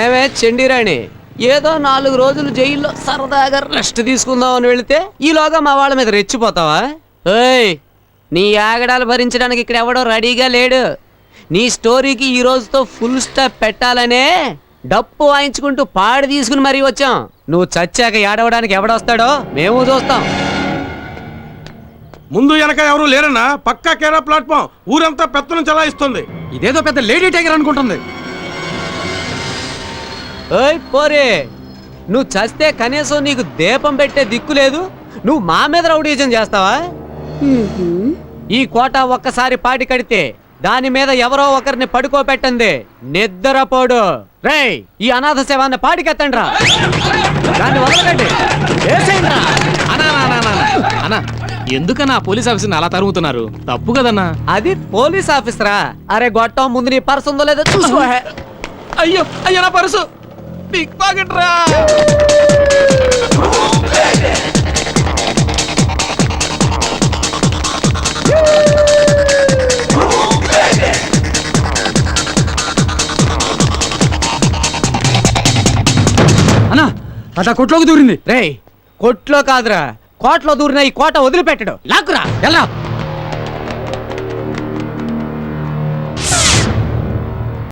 ఏమే చండీరాణి? ఏదో నాలుగు రోజులు జైల్లో సరదాగా రెస్ట్ తీసుకుందాం అని వెళితే ఈలోగా మా వాళ్ళ మీద రెచ్చిపోతావా? ఏయ్ నీ ఆగడాలు భరించడానికి ఇక్కడ ఎవడో రెడీగా లేడు. నీ స్టోరీకి ఈ రోజుతో ఫుల్ స్టాప్ పెట్టాలనే డప్పు వాయించుకుంటూ పాడి తీసుకుని మరీ వచ్చాం. నువ్వు చచ్చాక ఏడవడానికి ఎవడొస్తాడో మేము చూస్తాం. ముందు వెనక ఎవరు లేరన్నా పక్కా కేరా ప్లాట్ఫామ్ ఊరంతా పెత్తనం చలాయిస్తుంది. ఇదేదో పెద్ద లేడీ టైగర్ అనుకుంటుంది. ఏయ్ పోరే నువ్వు చస్తే కనీసం నీకు దీపం పెట్టే దిక్కు లేదు. నువ్వు మా మీద రౌడీజం చేస్తావా. ఈ కోట ఒక్కసారి పాటి కడితే దాని మీద ఎవరో ఒకరిని పడుకోబెట్టండి నిద్రపోడు. రేయ్ ఈ అనాథ శవాన్ని పాటికెత్తండి రా దాన్ని వదలకండి. అనా, అనా, అనా. అనా ఎందుకన్నా పోలీస్ ఆఫీసర్ని అలా తరుగుతున్నారు తప్పు కదన్నా. అది పోలీస్ ఆఫీసరా? అరే గొట్టం ముందు నీ పర్సు ఉందో లేదో చూసుకో. అయ్యో అయ్యో నా పర్సు. పిక్ పాకెట్ రా. అన్నా అట్లా కొట్లోకి దూరింది. రేయ్ కొట్లో కాదురా. కోటలో దూరిన ఈ కోట వదిలిపెట్టడు. లాక్కురా. ఎలా?